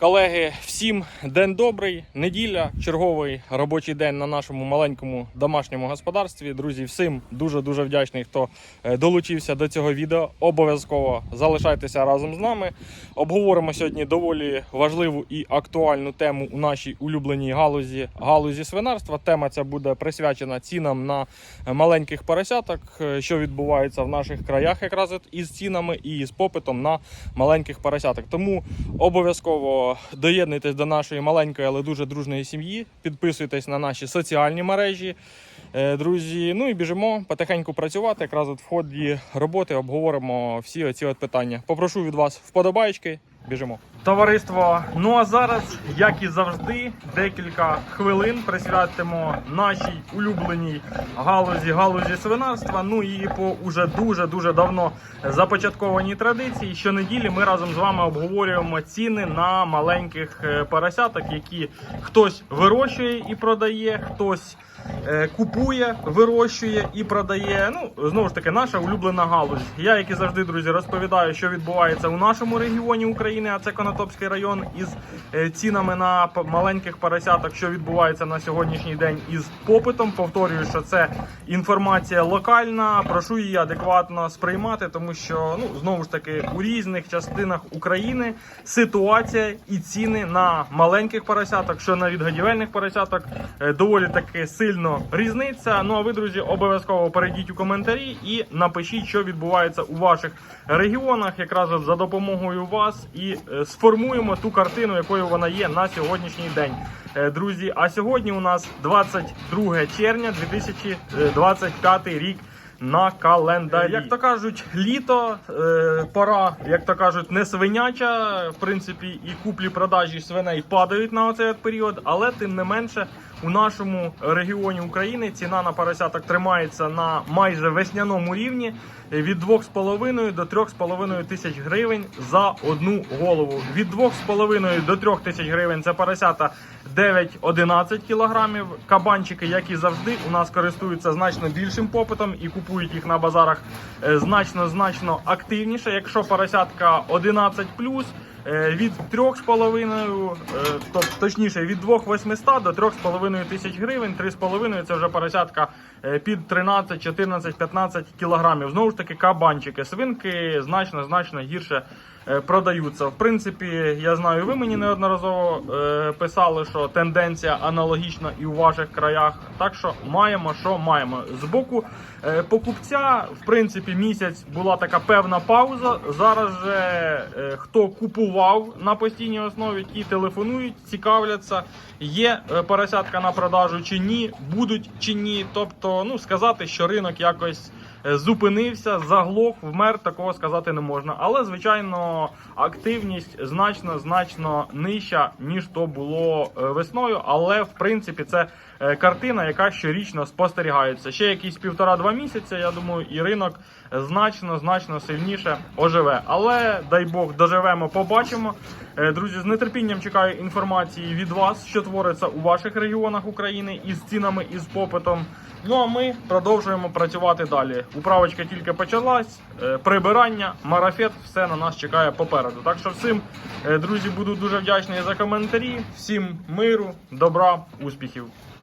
Колеги, всім день добрий, неділя, черговий робочий день на нашому маленькому домашньому господарстві. Друзі, всім дуже дуже вдячний, хто е, долучився до цього відео. Обов'язково залишайтеся разом з нами. Обговоримо сьогодні доволі важливу і актуальну тему у нашій улюбленій галузі галузі свинарства. Тема ця буде присвячена цінам на маленьких поросяток, е, що відбувається в наших краях, якраз із цінами і з попитом на маленьких поросяток. Тому обов'язково доєднуйтесь до нашої маленької, але дуже дружної сім'ї. Підписуйтесь на наші соціальні мережі. Е, Друзі, ну і біжимо потихеньку працювати. Якраз от в ході роботи обговоримо всі оці от питання. Попрошу від вас вподобайки. Біжимо. Товариство, ну а зараз, як і завжди, декілька хвилин присвятимо нашій улюбленій галузі галузі свинарства. Ну і по уже дуже дуже давно започаткованій традиції. Щонеділі ми разом з вами обговорюємо ціни на маленьких е, поросяток, які хтось вирощує і продає, хтось е, купує, вирощує і продає. Ну знову ж таки, наша улюблена галузь. Я, як і завжди, друзі, розповідаю, що відбувається у нашому регіоні України, а це Конотопський район, із е, цінами на маленьких поросяток, що відбувається на сьогоднішній день із попитом. Повторюю, що це інформація локальна. Прошу її адекватно сприймати, тому що ну знову ж таки у різних частинах України ситуація і ціни на маленьких поросяток, що на відгодівельних поросяток, е, доволі таки сильно різниця. Ну а ви, друзі, обов'язково перейдіть у коментарі і напишіть, що відбувається у ваших регіонах, якраз за допомогою вас, і е, сформуємо ту картину, якою вона є на сьогоднішній день. Е, Друзі, а сьогодні у нас 22 червня 2025 рік. На календарі. Як то кажуть, літо, е, пора, як то кажуть, не свиняча. В принципі, і куплі-продажі свиней падають на оцей період, але тим не менше у нашому регіоні України ціна на поросяток тримається на майже весняному рівні від 2,5 до 3,5 тисяч гривень за одну голову. Від 2,5 до 3 тисяч гривень це поросята 9-11 кілограмів. Кабанчики, як і завжди, у нас користуються значно більшим попитом і купують їх на базарах е, значно значно активніше. Якщо поросятка 11 Е, від 3,5, е, то, точніше від 2,800 до 3,5 тисяч гривень. 3,5 це вже поросятка е, під 13, 14, 15 кілограмів. Знову ж таки, кабанчики. Свинки значно значно гірше е, продаються. В принципі, я знаю, ви мені неодноразово е, писали, що тенденція аналогічна і у ваших краях. Так що маємо, що маємо. З боку е, покупця, в принципі, місяць була така певна пауза. Зараз же е, хто купував на постійній основі, ті телефонують, цікавляться, є е, поросятка на продажу чи ні, будуть чи ні. Тобто, ну сказати, що ринок якось е, зупинився, заглох, вмер, такого сказати не можна. Але звичайно, активність значно значно нижча ніж то було е, весною. Але в принципі це картина, яка щорічно спостерігається. Ще якісь півтора-два місяці. Я думаю, і ринок значно значно сильніше оживе. Але дай Бог доживемо, побачимо. Е, Друзі, з нетерпінням чекаю інформації від вас, що твориться у ваших регіонах України із цінами і з попитом. Ну а ми продовжуємо працювати далі. Управочка тільки почалась, е, прибирання, марафет, все на нас чекає попереду. Так що всім, е, друзі, буду дуже вдячний за коментарі. Всім миру, добра, успіхів.